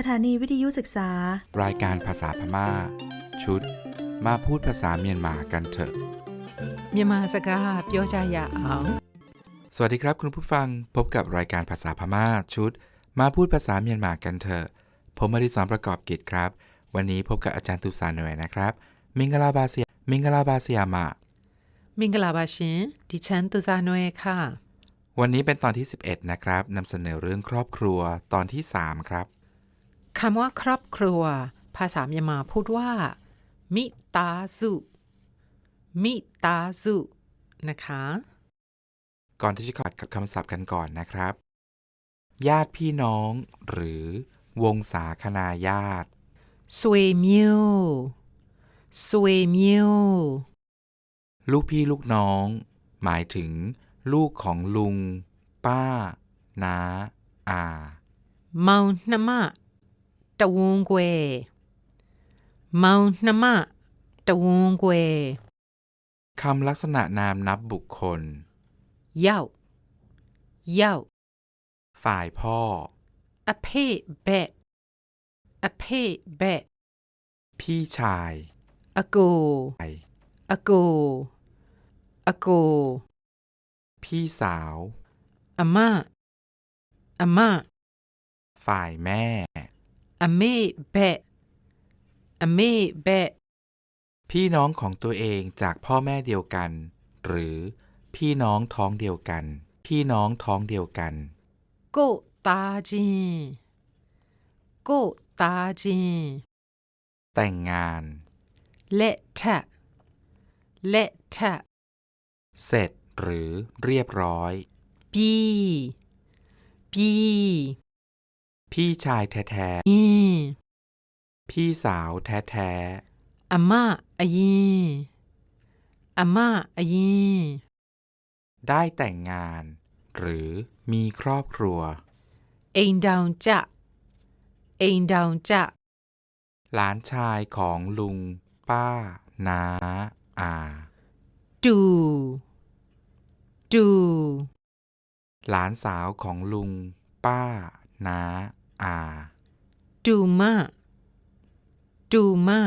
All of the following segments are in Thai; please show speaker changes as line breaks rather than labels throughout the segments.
สถานีวิทยุศึกษา
รายการภาษาพมา่า ชุด มาพูดภาษาเมียนมากันเถอะ
เมียนมาสกาเโยชายาอ๋อง
สวัสดีครับคุณผู้ฟังพบกับรายการภาษาพมา่าชุด มาพูดภาษาเมียนมากันเถอะ ผมอริสอนประกอบกิจครับ วันนี้พบกับอาจารย์ตุสานหน่วยนะครับ มิงกลาบาเซียมิงกลาบาเซียมา
มิงกลาบาชินดิฉันตุสานหน่วยค่ะ
วันนี้เป็นตอนที่ 11 นะครับนำเสนอเรื่องครอบครัวตอนที่ 3 ครับ
คำว่าครอบครัว ภาษามยมาพูดว่า มิตาสุมิตาสุนะคะ
ก่อนที่จะขัดกับคำศัพท์กันก่อนนะครับ ญาติพี่น้อง หรือ วงศาคณาญาติ
สวยมิวสวยมิว
ลูกพี่ลูกน้อง หมายถึง ลูกของลุง ป้า นาอา
เมานะมะ တဝန်းကွယ်မောင်နှမတဝန်းကွယ်
คำลักษณะนามนับบุคคล
ရောက်ရောက်
ฝ่ายพ่อ
အဖေဘက်အဖေဘက်
พี่ชาย
အကို
ไอ
အကိုအကို
พี่สาว
အမအမ
ฝ่ายแม่
อเมเบะอเมเบะ
พี่น้องของตัวเองจากพ่อแม่เดียวกัน หรือพี่น้องท้องเดียวกัน พี่น้องท้องเดียวกัน
โกตาจีโกตาจี
แต่งงาน
เลแทะเลแทะ
เสร็จหรือเรียบร้อย
ปีปี
พี่ชายแท้
อี
ๆ พี่สาวแท้
ๆอาม่าอายีอา
ม่าอายีได้แต่งงาน หรือมีครอบครัว
เองดาวจะเองดาวจะ
หลานชายของลุง ป้า นาอา
ดูดู
หลานสาวของลุง ป้า นาอา
ดูมาดูมา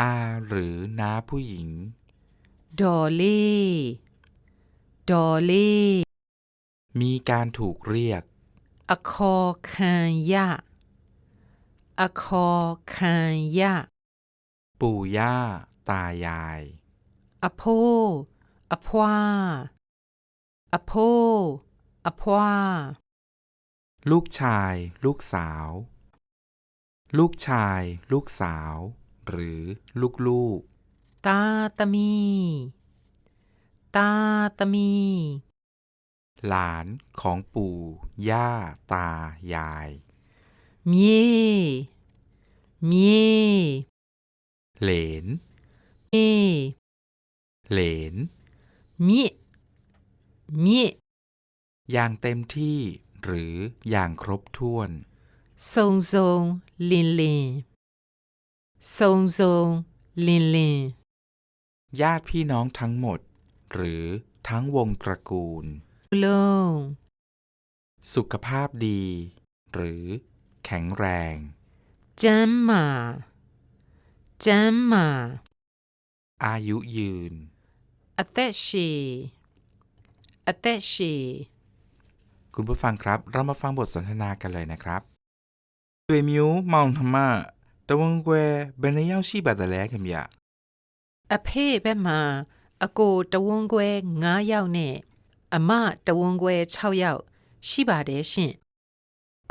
อาหรือน้าผู้หญิง
ดอลลี่ดอลลี่
มีการถูกเรียก
อคอคายะอคอคายะ
ปู่ย่า ตายาย
อโพอพวาอโพอพวา
ลูกชาย ลูกสาว ลูกชาย ลูกสาว หรือลูก
ๆ ตาตมี ตา
ตมี หลานของปู่ ย่า ตา ยาย
มีมี
เหลน
มี
เหลน
มีมี
อย่างเต็มที่ หรืออย่างครบถ้วน
ทรงทรงลินลีนทรงทรงลินลี
ญาติพี่น้องทั้งหมด หรือทั้งวงตระกูล
โลง
สุขภาพดี หรือ แข็งแรง
จำมาจมมา
อายุยืน
อเตชีอเตชี
คุณผู้ฟังครับ เรามาฟังบทสนทนากันเลยนะครับตุยมิวมองธรรมะตะวันแกวเบนยาวชีบัตแลခင်ဗျ
အဖေဘက်မှာအကိုတဝန်းခွဲ9ယောက်နဲ့အမတဝန်းခွဲ6ယောက်ရှိပါတယ်ရှင်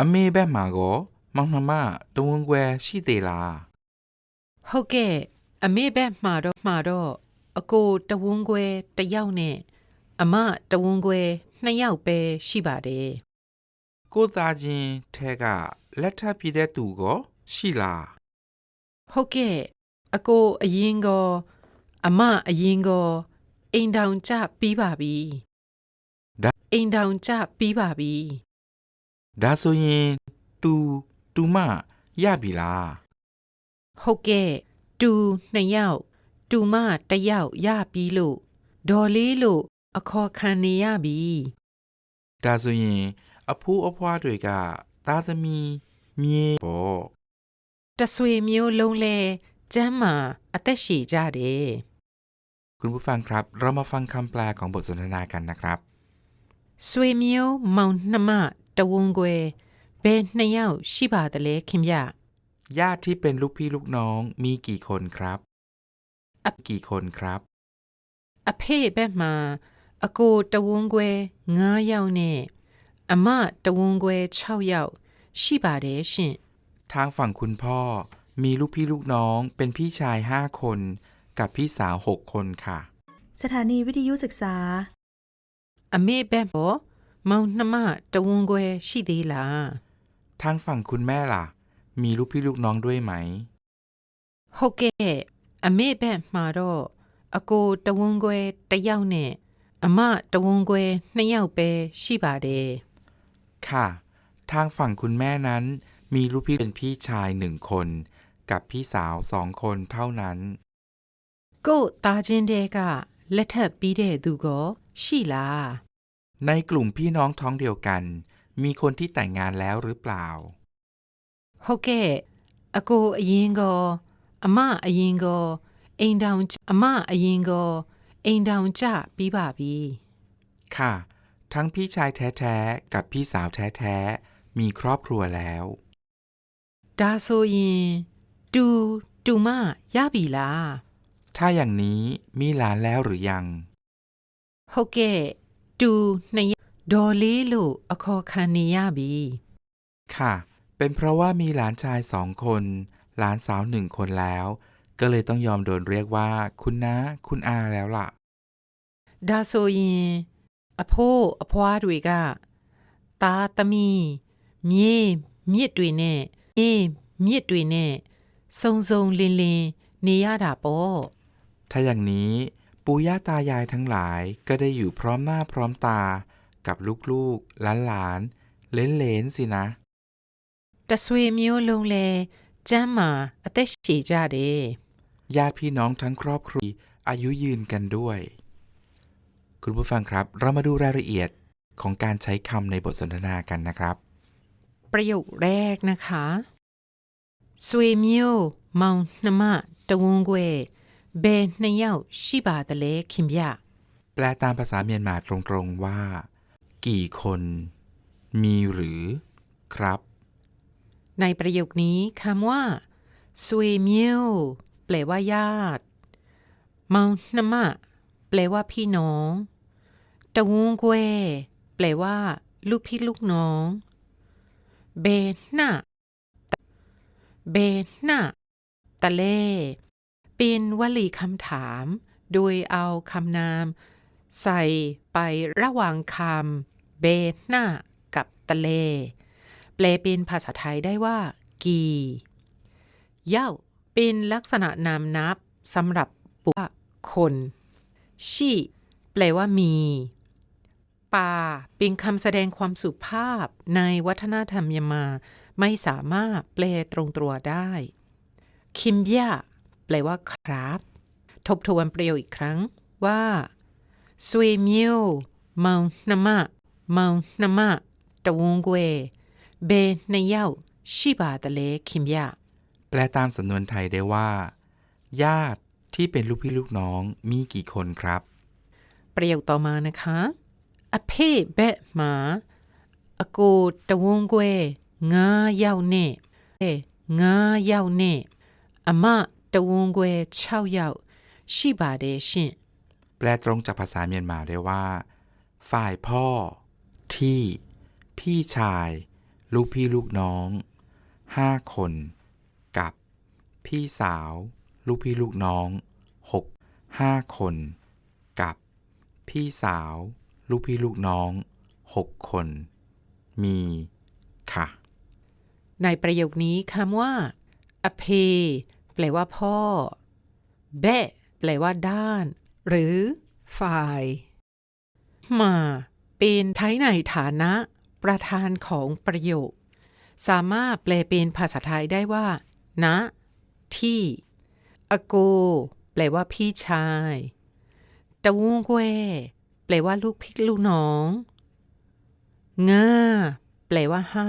အမေဘက်မှာကောမောင်နှမတဝန်ကွယ်ရှိသေးလား
ဟုတ်ကဲ့အမေဘက်မှာတော့မှာတော့အကိုတဝန်းခွဲတစ်ယောက်နဲ့အမတဝန်းခွဲ 2ယောက်ပဲရှိပါတယ်
ကိုသားချင်းထဲကလက်ထပ်ပြည့်တဲ့သူကောရှိလား
ဟုတ်ကဲ့အကိုအရင်ကောအမအရင်ကောအိမ်တောင်ကြပြီးပါပြီအိမ်တောင်ကြပြီးပါပြီ
ဒါဆိုရင်တူတူမရပြီလား
ဟုတ်ကဲ့တူနှစ်ယောက်တူမတစ်ယောက်ရပြီလို့ဒေါ်လေးလို့ အခေါ်ခံနေရပြီ
ဒါဆိုရင်အဖိုးအဖွားတွေကသားသမီး မြေโบ
တဆွေမျိုးလုံးလဲကျမ်းမာအသက်ရှည်ကြတယ်
คุณผู้ฟังครับ เรามาฟังคำแปลของบทสนทนากันนะครับ
ဆွေမျိုးမောင်နှမတဝန်းကွယ်ဘယ်နှစ်ယောက်ရှိပါသလဲခင်ဗျ
ญาติที่เป็นลูกพี่ลูกน้องมีกี่คนครับอักี่คนครับ
အဖေဘက်မှာ အကိုတဝန်းကွယ်9ယောက်နဲ့အမတဝန်းကွယ်6ယောက်ရှိပါတယ်ရှင်
ทางฝั่งคุณพ่อ มีลูกพี่ลูกน้อง เป็นพี่ชายห้าคน กับพี่สาวหกคนค่ะ
สถานีวิทยุศึกษา
အမေဘက်ပေါ်မောင်နှမတဝန်းကွယ်ရှိသေးလား
ทางฝั่งคุณแม่ล่ะ มีลูกพี่ลูกน้องด้วยไหม
ဟုတ်ကဲ့အမေဘက်မှာတော့အကိုတဝန်းကွယ်တစ်ယောက်နဲ့ အမတဝန်းကွယ်နှစ်ယောက်ပဲရှိပါတယ်
ค่ะ ทางฝั่งคุณแม่นั้น มีลูกพี่เป็นพี่ชายหนึ่งคน กับพี่สาวสองคนเท่านั้น
ကို့သားချင်းတဲကလက်ထပ်ပြီးတဲ့သူကောရှိလား
ในกลุ่มพี่น้องท้องเดียวกัน มีคนที่แต่งงานแล้วหรือเปล่า
ဟုတ်ကဲ့အကိုအရင်ကောအမအရင်ကောအိမ်တောင်ကျအမအရင်ကော အိမ်တောင်ကြပြီးပါပြီ
ค่ะ ทั้งพี่ชายแท้ๆ กับพี่สาวแท้ๆ มีครอบครัวแล้ว
ဒါဆိုရင်တူတူမရပြီလား
ถ้าอย่างนี้มีหลานแล้วหรือยัง
ဟုတ်ကဲ့တူနှစ်ယောက်ဒေါ်လေးလို့အခေါ်ခံနေရပြီ
ค่ะ เป็นเพราะว่ามีหลานชายสองคน หลานสาวหนึ่งคนแล้ว ก็เลยต้องยอมโดนเรียกว่า คุณน้าคุณอาแล้วล่ะ
ဒါဆိုရင်အဖိုးအဖွားတွေကသားသမီးမြေးမြစ်တွေနဲ့အေးမြစ်တွေနဲ့စုံစုံလင်လင်နေရတာပေါ့
ถ้าอย่างนี้ปู่ย่าตายายทั้งหลายก็ได้อยู่พร้อมหน้าพร้อมตา กับลูกๆหลานๆเลนๆสินะ
တဆွေမျိုးလုံးလဲကျမ်းမာအသက်ရှည်ကြတယ်
ญาติพี่น้องทั้งครอบครัวอายุยืนกันด้วย คุณผู้ฟังครับ เรามาดูรายละเอียดของการใช้คำในบทสนทนากันนะครับ
ประโยคแรกนะคะซวยมิโอเมานามาตะวงเวเบนเนเยาชิบาตะเลคิมยะ
แปลตามภาษาเมียนมาตรงๆว่า กี่คน มีหรือครับ
ในประโยคนี้คำว่าซวยมิโแปลว่าญาติเมานะมะแปลว่าพี่น้องตะวงเกวแปลว่า ลูกพี่ลูกน้อง เบน่าเบน่าตะเล่ เป็นวลีคำถาม โดยเอาคำนาม ใส่ไประหว่างคำเบน่ากับตะเล แปลเป็นภาษาไทยได้ว่า กี่ เย้า เป็นลักษณะนามนับสำหรับบุคคลชีแปลว่ามีปาเป็นคำแสดงความสุภาพในวัฒนธรรมเมียมา ไม่สามารถแปลตรงตัวได้ คิมยะแปลว่าครับ ทบทวนประโยคอีกครั้งว่าสวยมียวเมานามาเมานามาตะวงเกวเบนเย้าชิบาตะเลคิมยะ
แปลตามสำนวนไทยได้ว่า ญาติที่เป็นลูกพี่ลูกน้องมีกี่คนครับ
ประโยคต่อมานะคะอเพแบะหมาอโกตะวงเกวงาเย่าเน่เองาเย่าเน่อมาตะวงเกวเช่าเยาชิบาเดชิน
แปลตรงจากภาษาเมียนมาได้ว่า ฝ่ายพ่อ ที่ พี่ชาย ลูกพี่ลูกน้องห้าคน พี่สาว ลูกพี่ลูกน้องหกห้าคน กับ พี่สาว ลูกพี่ลูกน้องหกคน มี ค่ะ
ในประโยคนี้คำว่าอเพแปลว่าพ่อแบะแปลว่าด้าน หรือ ฝ่าย มา เป็นใช้ในฐานะ ประธานของประโยค สามารถแปลเป็นภาษาไทยได้ว่าณ ที่อโก แปลว่าพี่ชายตะวงเกวแปลว่าลูกพี่ลูกน้องงาแปลว่าห้า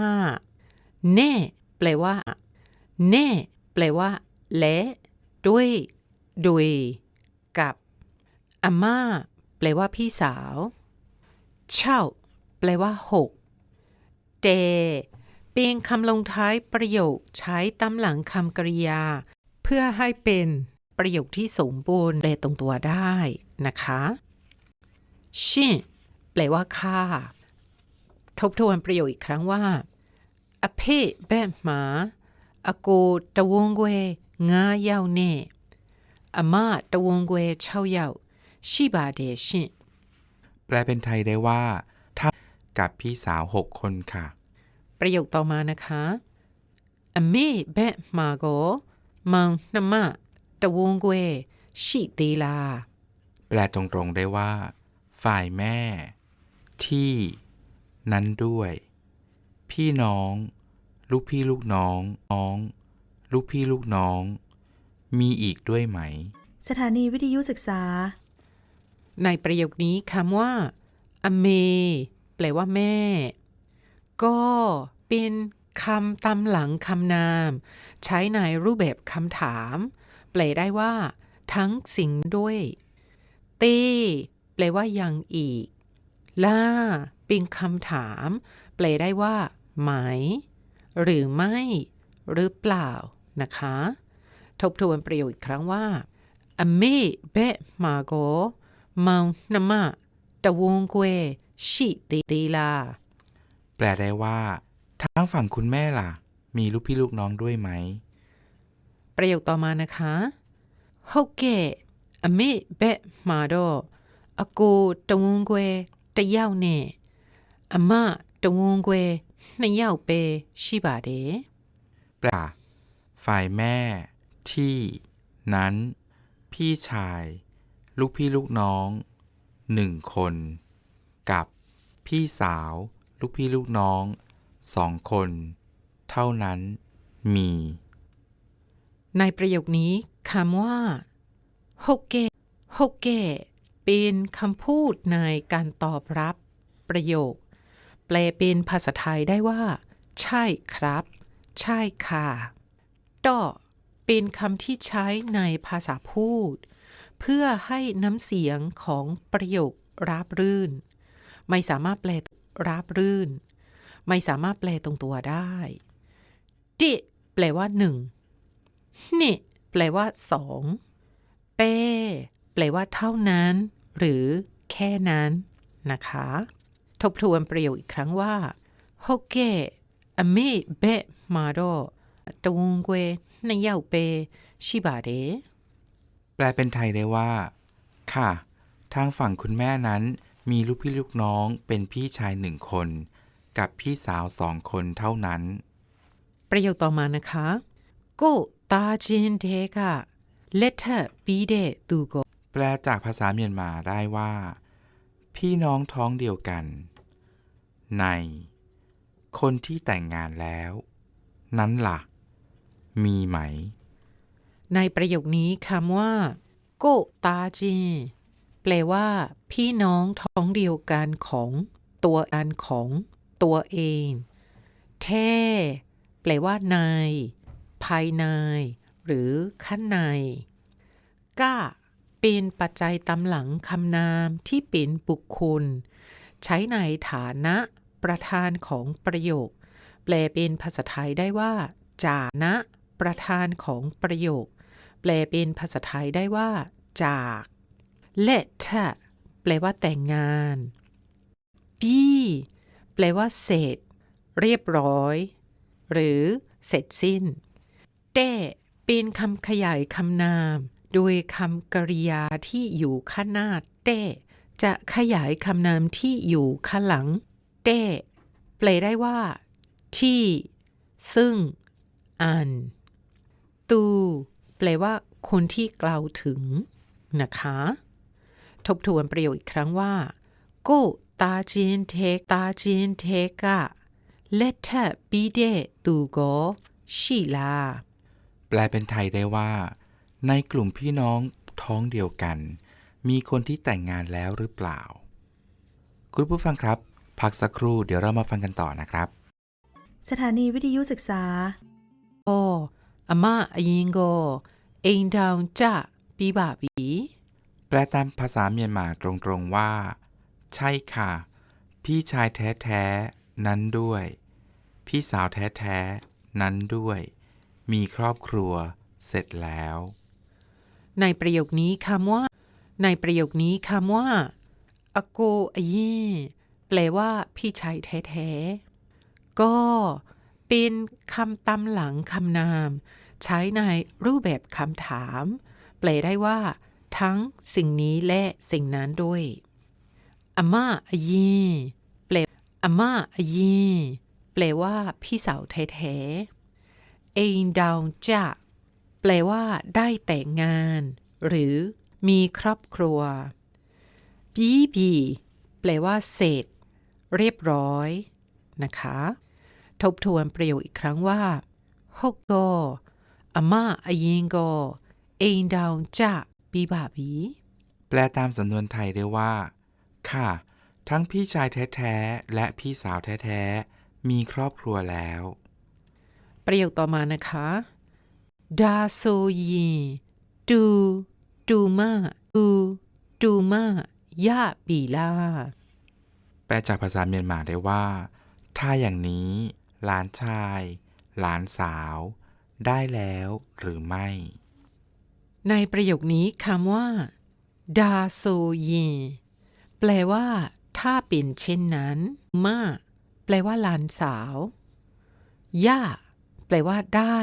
แน่แปลว่าแน่แปลว่า และด้วยโดยกับอาม่าแปลว่าพี่สาว เช่า แปลว่าหกเต เป็นคำลงท้ายประโยคใช้ตามหลังคำกริยา เพื่อให้เป็นประโยคที่สมบูรณ์และตรงตัวได้นะคะชิแปลว่าค่า ทบทวนประโยคอีกครั้งว่าอเพแบหมาอโกตะวงเวงาเย้าเน่อามาตะวงเวเช่าเย้าชิบาเดชิ
แปลเป็นไทยได้ว่าท่ากับพี่สาวหกคนค่ะ
ประโยคต่อมานะคะอเมเบะมาโกมังนมะตะวงเกวชิตีลา
แปลตรงๆได้ว่า ฝ่ายแม่ ที่ นั้นด้วย พี่น้อง ลูกพี่ลูกน้องน้อง ลูกพี่ลูกน้อง มีอีกด้วยไหม
สถานีวิทยุศึกษา
ในประโยคนี้คำว่า อเม แปลว่าแม่ ก็เป็นคำตามหลังคำนาม ใช้ในรูปแบบคำถามแปลได้ว่า ทั้งสิ่งด้วยเต้แปลว่ายังอีก ล่า เป็นคำถาม แปลได้ว่า ไหม หรือไม่ หรือเปล่านะคะ ทบทวนประโยคอีกครั้งว่าอเมเบะมาโกเมานมะตะวงเกวชิตีตีลา
แปลได้ว่าทางฝั่งคุณแม่ล่ะ มีลูกพี่ลูกน้องด้วยไหม
ประโยคต่อมานะคะဟုတ်ကဲ့အမေဘက်မှာတော့အကိုတဝန်းခွဲတစ်ယောက်နဲ့အမတဝန်းခွဲနှစ်ယောက်ပဲရှိပါတယ်
แปลฝ่ายแม่ ที่ นั้น พี่ชาย ลูกพี่ลูกน้องหนึ่งคน กับ พี่สาว ลูกพี่ลูกน้องสองคน เท่านั้นมี
ในประโยคนี้คำว่าฮกเกฮกเกเป็นคำพูดในการตอบรับ ประโยค แปลเป็นภาษาไทยได้ว่า ใช่ครับ ใช่ค่ะต่อเป็นคำที่ใช้ในภาษาพูด เพื่อให้น้ำเสียงของประโยคราบรื่น ไม่สามารถแปล ราบรื่น ไม่สามารถแปลตรงตัวได้ดิแปลว่าหนึ่งนี่แปลว่าสองเป้แปลว่าเท่านั้น หรือแค่นั้นนะคะ ทบทวนประโยคอีกครั้งว่าฮเกะอเมเบะมาโดตวงเกวในเย่าเปชิบาเด
แปลเป็นไทยได้ว่า ค่ะ ทางฝั่งคุณแม่นั้น มีลูกพี่ลูกน้องเป็นพี่ชายหนึ่งคน กับพี่สาวสองคนเท่านั้น
ประโยคต่อมานะคะโกตาจินเดกะเลทเทอร์ปีเดตูโก
แปลจากภาษาเมียนมาได้ว่า พี่น้องท้องเดียวกัน ใน คนที่แต่งงานแล้ว นั้นล่ะ มีไหม
ในประโยคนี้คำว่าโกตาจิน แปลว่า พี่น้องท้องเดียวกันของ ตัวอันของ ตัวเอง แท้แปลว่า ใน ภายใน หรือข้างใน ก้า เป็นปัจจัยตำหลังคำนามที่เป็นบุคคล ใช้ในฐานะ ประธานของประโยค แปลเป็นภาษาไทยได้ว่าจานะ ประธานของประโยค แปลเป็นภาษาไทยได้ว่า จาก และทะแปลว่าแต่งงานบีแปลว่าเสร็จ เรียบร้อย หรือเสร็จสิ้นแต่เป็นคำขยายคำนาม โดยคำกริยาที่อยู่ข้างหน้าแต่จะขยายคำนามที่อยู่ข้างหลังแต่แปลได้ว่า ที่ ซึ่ง อัน ตู แปลว่าคนที่กล่าวถึงนะคะ ทบทวนประโยคอีกครั้งว่ากูตาจีนเทกตาจีนเทกะเลทเทปีเดตูโกชีลา
แปลเป็นไทยได้ว่า ในกลุ่มพี่น้องท้องเดียวกัน มีคนที่แต่งงานแล้วหรือเปล่า คุณผู้ฟังครับ พักสักครู่เดี๋ยวเรามาฟังกันต่อนะครับ
สถานีวิทยุศึกษา
โออาม่าอิงโกเองดาวจ้าปีบาบี
แปลตามภาษาเมียนมาตรงๆว่า ใช่ค่ะ พี่ชายแท้ๆ นั้นด้วย พี่สาวแท้ๆ นั้นด้วย มีครอบครัว เสร็จแล้ว
ในประโยคนี้คำว่า ในประโยคนี้คำว่าอาโกอเย่แปลว่า พี่ชายแท้ๆ ก็เป็นคำตามหลังคำนาม ใช้ในรูปแบบคำถาม แปลได้ว่า ทั้งสิ่งนี้และสิ่งนั้นด้วยอาม่าอาเย่แปลอาม่าอาเย่แปลว่าพี่สาวแท้ๆเอ็นดาวจ้าแปลว่าได้แต่งงาน หรือมีครอบครัวบีบีแปลว่าเสร็จ เรียบร้อย นะคะ ทบทวนประโยคอีกครั้งว่าฮกโกอาม่าอายิงโกเองดาวจะ บีบาบี
แปลตามสำนวนไทยได้ว่า ค่ะ ทั้งพี่ชายแท้ๆ และพี่สาวแท้ๆ มีครอบครัวแล้ว
ประโยคต่อมานะคะดาโซยีดูดูมาดูดูมายาบีลา
แปลจากภาษาเมียนมาได้ว่า ถ้าอย่างนี้ หลานชาย หลานสาว ได้แล้วหรือไม่
ในประโยคนี้คำว่าดาโซยีแปลว่า ถ้าเป็นเช่นนั้น มาแปลว่าหลานสาว ย่า แปลว่าได้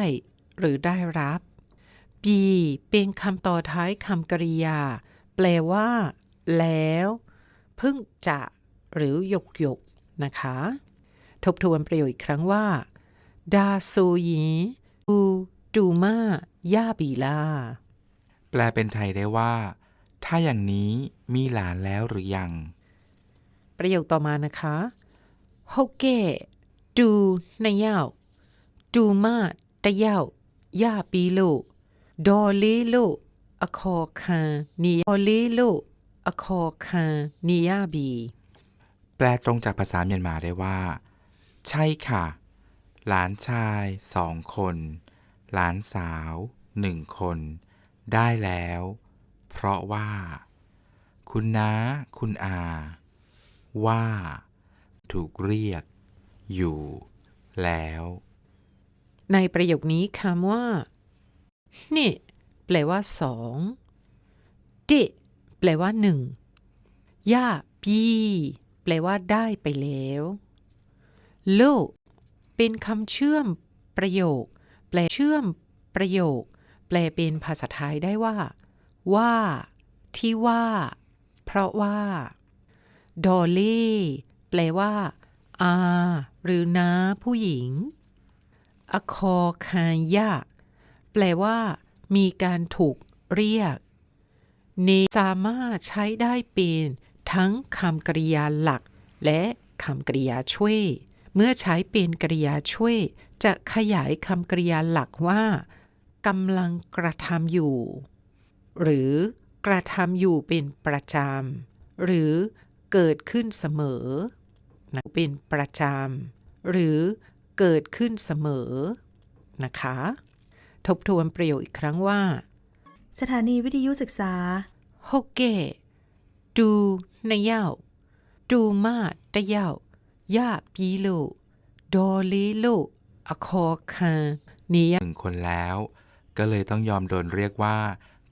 หรือได้รับปีเป็นคำต่อท้ายคำกริยา แปลว่า แล้ว เพิ่งจะ หรือหยกหยกนะคะ ทบทวนประโยคอีกครั้งว่าดาโซยีดูดูมาย่าบีลา
แปลเป็นไทยได้ว่า ถ้าอย่างนี้มีหลานแล้วหรือยัง
ประโยคต่อมานะคะฮกเก้ดูนายาวดูมาตะยาวย่าปีโลดอเลโลอคอคานีดอเลโลอคอคานียาบี
แปลตรงจากภาษาเมียนมาได้ว่า ใช่ค่ะ หลานชายสองคน หลานสาวหนึ่งคน ได้แล้ว เพราะว่า คุณน้า คุณอา ว่า ถูกเรียก อยู่ แล้ว
ในประโยคนี้คำว่า นี่แปลว่าสองดิแปลว่าหนึ่งย่าปีแปลว่าได้ไปแล้วโลเป็นคำเชื่อมประโยค แปลเชื่อมประโยค แปลเป็นภาษาไทยได้ว่า ว่า ที่ว่า เพราะว่าดอเล่แปลว่า อา หรือน้าผู้หญิงอคอคายะแปลว่า มีการถูกเรียกเนสามารถใช้ได้เป็นทั้งคำกริยาหลัก และคำกริยาช่วย เมื่อใช้เป็นกริยาช่วย จะขยายคำกริยาหลักว่า กำลังกระทำอยู่ หรือกระทำอยู่เป็นประจำ หรือเกิดขึ้นเสมอนะเป็นประจำ หรือเกิดขึ้นเสมอ นะคะ ทบทวนประโยคอีกครั้งว่า
สถานีวิทยุศึกษา
ฮกเกดูนายาดูมาตะยาวย่าปีโลดอเลโลอคอคานีย
หนึ่งคนแล้ว ก็เลยต้องยอมโดนเรียกว่า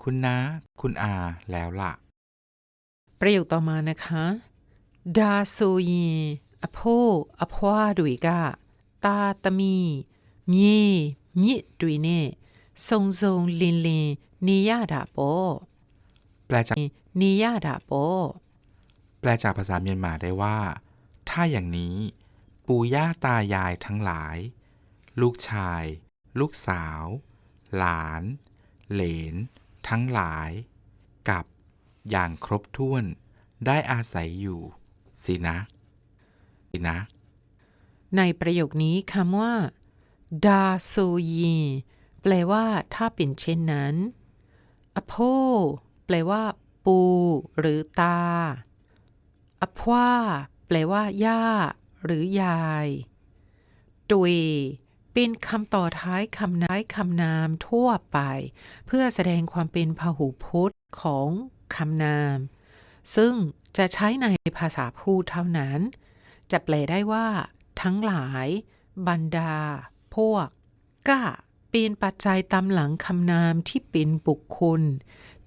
คุณนะคุณอา แล้วละ่ะ
ประโยคต่อมานะคะดาโซูยีอโพอพวาดุยกาตาตมีมีมิดุยเน่ทรงทรงลินลินนียาดาโป
แปลจาก
นียาดาโป
แปลจากภาษาเมียนมาได้ว่า ถ้าอย่างนี้ ปู่ย่าตายายทั้งหลาย ลูกชาย ลูกสาว หลาน เหลน ทั้งหลาย กับ อย่างครบถ้วนได้อาศัยอยู่ สินะสินะ
ในประโยคนี้คำว่าดาโซยีแปลว่า ถ้าเป็นเช่นนั้นอโพแปลว่า ปู หรือตาอพว่าแปลว่า ย่า หรือยายตุย เป็นคำต่อท้ายคำน้ายคำนามทั่วไป เพื่อแสดงความเป็นพหูพจน์ของคำนาม ซึ่งจะใช้ในภาษาพูดเท่านั้น จะแปลได้ว่า ทั้งหลาย บรรดา พวกก้าเป็นปัจจัยตามหลังคำนามที่เป็นบุคคล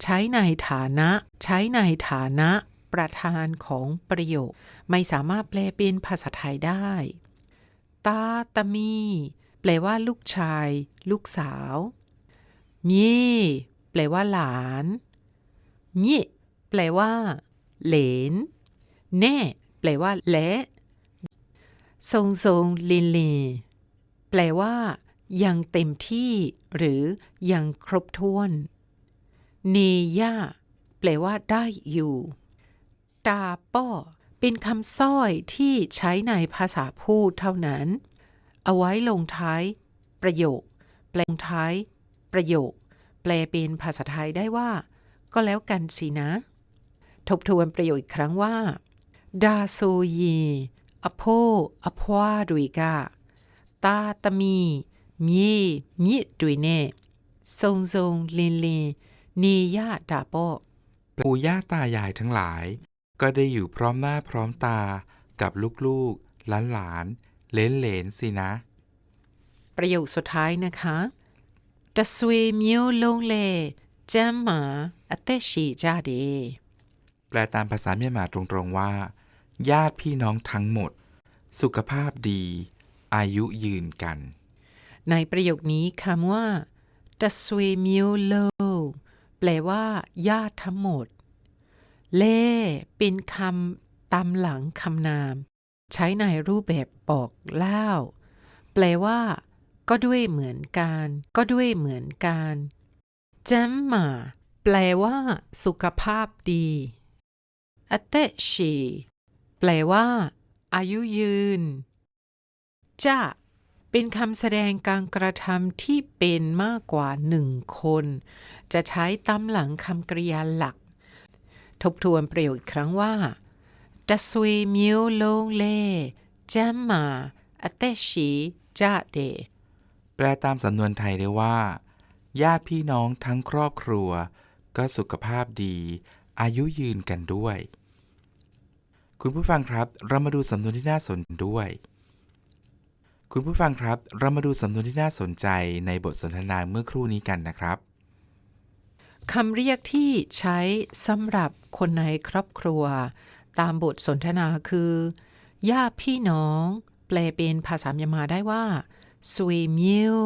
ใช้ในฐานะ ใช้ในฐานะ ประธานของประโยค ไม่สามารถแปลเป็นภาษาไทยได้ ตาตมี แปลว่า ลูกชาย ลูกสาวมียแปลว่าหลานมียแปลว่า เหลน แน่ แปลว่าและทรงทรงลินลินแปลว่า ยังเต็มที่ หรือ ยังครบถ้วนเนย่าแปลว่า ได้อยู่ ตาป้อเป็นคำสร้อยที่ใช้ในภาษาพูดเท่านั้น เอาไว้ลงท้าย ประโยค แปลงท้าย ประโยค แปลเป็นภาษาไทยได้ว่า ก็แล้วกันสินะ ทบทวนประโยคอีกครั้งว่าดาโซยีอโพอพวาดุยกาตาตมีมีมิดุยเน่ทรงทรงลินลินเนยาดาโป
ปู่ย่าตายายทั้งหลาย ก็ได้อยู่พร้อมหน้าพร้อมตากับลูกๆ หลานหลานๆ เหลนๆสินะ
ประโยคสุดท้ายนะคะตะสวยเมียวลงเลจำหมาอเตชีจาเด
แปลตามภาษาเมียนมาตรงๆว่า ญาติพี่น้องทั้งหมด สุขภาพดี อายุยืนกัน
ในประโยคนี้คำว่าตะสวยเมียวโลแปลว่าญาติทั้งหมด เล่เป็นคำตามหลังคำนาม ใช้ในรูปแบบบอกเล่า แปลว่า ก็ด้วยเหมือนกัน ก็ด้วยเหมือนกันจำหมาแปลว่า สุขภาพดีอเตชีแปลว่า อายุยืนจ้าเป็นคำแสดงการกระทำที่เป็นมากกว่าหนึ่งคน จะใช้ตามหลังคำกริยาหลัก ทบทวนประโยคอีกครั้งว่า ดัสวีมิวลงเลจมมาอเตชีจาเด
แปลตามสำนวนไทยได้ว่า ญาติพี่น้องทั้งครอบครัว ก็สุขภาพดี อายุยืนกันด้วย คุณผู้ฟังครับ เรามาดูสำนวนที่น่าสนด้วย คุณผู้ฟังครับ เรามาดูสำนวนที่น่าสนใจในบทสนทนาเมื่อครู่นี้กันนะครับ
คำเรียกที่ใช้สำหรับคนในครอบครัว ตามบทสนทนาคือญาติพี่น้อง แปลเป็นภาษาเมียนมาได้ว่าสวยมิว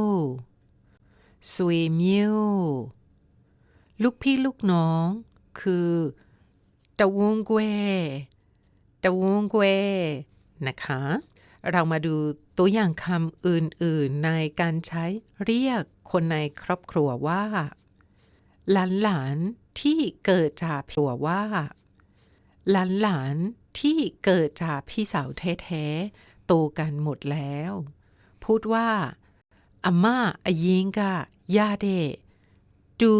สวยมิวลูกพี่ลูกน้อง คือตะวงเกวตะวงเกวนะคะ เรามาดูตัวอย่างคำอื่นๆในการใช้เรียกคนในครอบครัวว่า หลานๆที่เกิดจากผัวว่า หลานๆที่เกิดจากพี่สาวแท้ๆโตกันหมดแล้ว พูดว่าอาม่าอายิงกาญาเดดู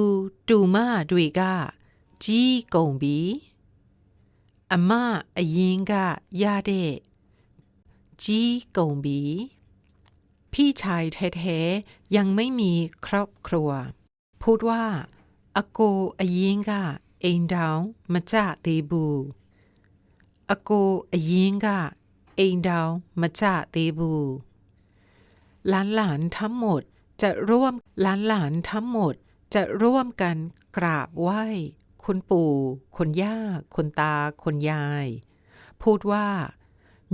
ดูมาดุยกาจีกงบีอาม่าอายิงกาญาเดจีกงบีพี่ชายแท้ๆยังไม่มีครอบครัว พูดว่าอโกอายิงกา အိမ်တောင်မကြသေးဘူးအကိုအရင်ကအိမ်တောင်မကြသေးဘူးหลานหลานๆทั้งหมดจะร่วมหลานหลานๆทั้งหมดจะร่วมกันกราบไหว้คุณปู่คุณย่าคุณตาคุณยาย พูดว่า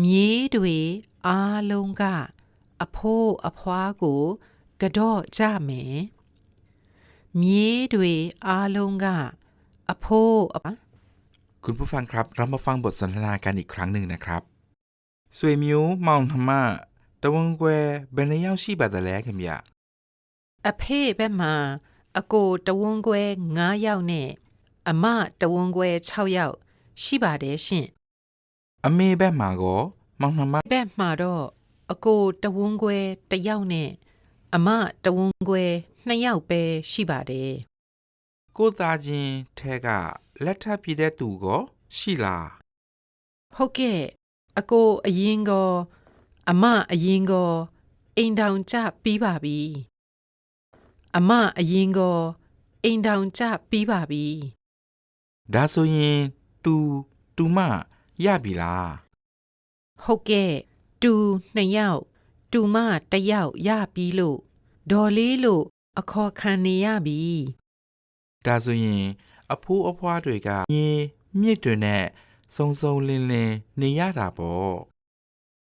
မြေတွေအားလုံးကအဖိုးအဖွားကိုကတော့ကြမယ် မြေတွေအားလုံးကအဖိုးအ ပ
คุณผู้ฟังครับ เรามาฟังบทสนทนากันอีกครั้งหนึ่งนะครับสวยมิวมองธรรมะตะวงแกวเบนยาวชีบาตะแลခင်ဗျ
အဖေဘက်မှာအကိုတဝန်းခွဲ9ယောက်နဲ့အမတဝန်းခွဲ6ယောက်ရှိပါတယ်ရှင်
အမေဘက်မှာကောမောင်နှမ
ဘက်မှာတော့အကိုတဝန်းခွဲ1ယောက်နဲ့အမတဝန်းခွဲ2ယောက်ပဲရှိပါတယ်
ကိုသားချင်းထဲကလက်ထပ်ပြည့်တဲ့သူကောရှိလား
ဟုတ်ကဲ့အကိုအရင်ကောအမအရင်ကောအိမ်တောင်ကြပြီးပါပြီအမအရင်ကောအိမ်တောင်ကြပြီးပါပြီ
ဒါဆိုရင်တူတူမရပြီလား
ဟုတ်ကဲ့တူနှစ်ယောက်တူမတစ်ယောက်ရပြီလို့ဒေါ်လေးလို့အခေါ်ခံနေရပြီ
ဒါဆိုရင်အဖိုးအဖွားတွေကမြေမြစ်တွေနဲ့စုံစုံလင်းလင်းနေရတာပေါ့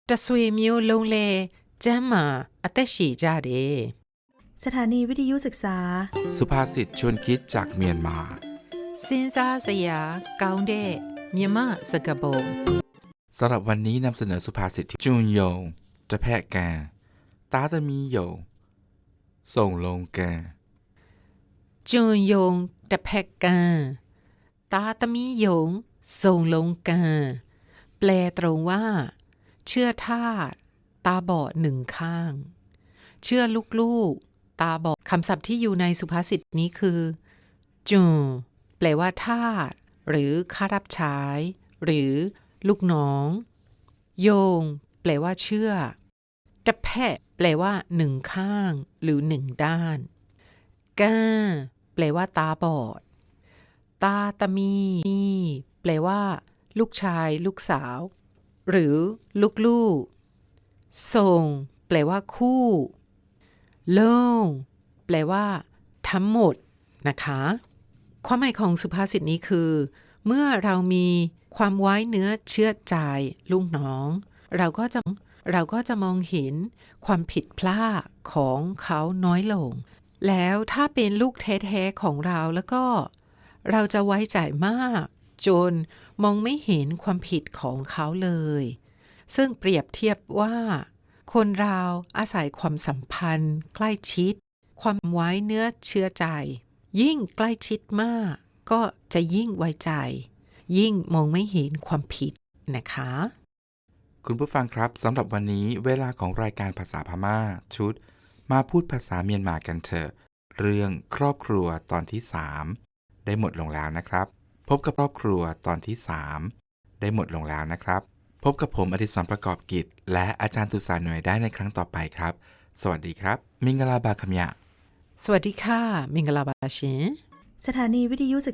တဆွေမျိုးလုံးလဲကျမ်းမာအသက်ရှည်ကြတယ်
สถานีวิทยุศึกษา
สุภาษิตชวนคิดจากเมียนมา
စဉ်းစားစရာကောင်းတဲ့မြမစကပုံ
สำหรับวันนี้นำเสนอสุภาษิตที่จุนยงจะแพะกันตาตะมีโยงส่งลงกัน
จูนยงตะแพกกาตาตะมียงทรงลงกา แปลตรงว่า เชื่อทาตตาบอดหนึ่งข้าง เชื่อลูกลูกตาบอดคำศัพท์ที่อยู่ในสุภาษิตนี้คือจูแปลว่าทาตหรือข้ารับใช้หรือลูกน้อง โยง แปลว่าเชื่อตะแพะแปลว่าหนึ่งข้าง หรือหนึ่งด้านกา แปลว่าตาบอด ตาตะมีมีแปลว่า ลูกชาย ลูกสาว หรือ ลูกๆส่ง แปลว่า คู่โล่งแปลว่า ทั้งหมด นะคะ ความหมายของสุภาษิตนี้คือ เมื่อเรามีความไว้เนื้อเชื่อใจลูกน้อง เราก็จะเราก็จะมองเห็นความผิดพลาดของเขาน้อยลง แล้วถ้าเป็นลูกแท้ๆของเราแล้วก็ เราจะไว้ใจมาก จนมองไม่เห็นความผิดของเขาเลย ซึ่งเปรียบเทียบว่า คนเราอาศัยความสัมพันธ์ ใกล้ชิด ความไว้เนื้อเชื่อใจ ยิ่งใกล้ชิดมาก ก็จะยิ่งไว้ใจ ยิ่งมองไม่เห็นความผิดนะคะ
คุณผู้ฟังครับสำหรับวันนี้เวลาของรายการภาษาพม่าชุด มาพูดภาษาเมียนมากันเถอะ เรื่องครอบครัวตอนที่ 3 ได้หมดลงแล้วนะครับ พบกับครอบครัวตอนที่ 3 ได้หมดลงแล้วนะครับ พบกับผมอดิศรประกอบกิจ และอาจารย์ตุสาหน่วยได้ในครั้งต่อไปครับ สวัสดีครับ มิงกลาบาคำยะ
สวัสดีค่ะ มิงกลาบาชิน
สถานีวิทยุศึกษา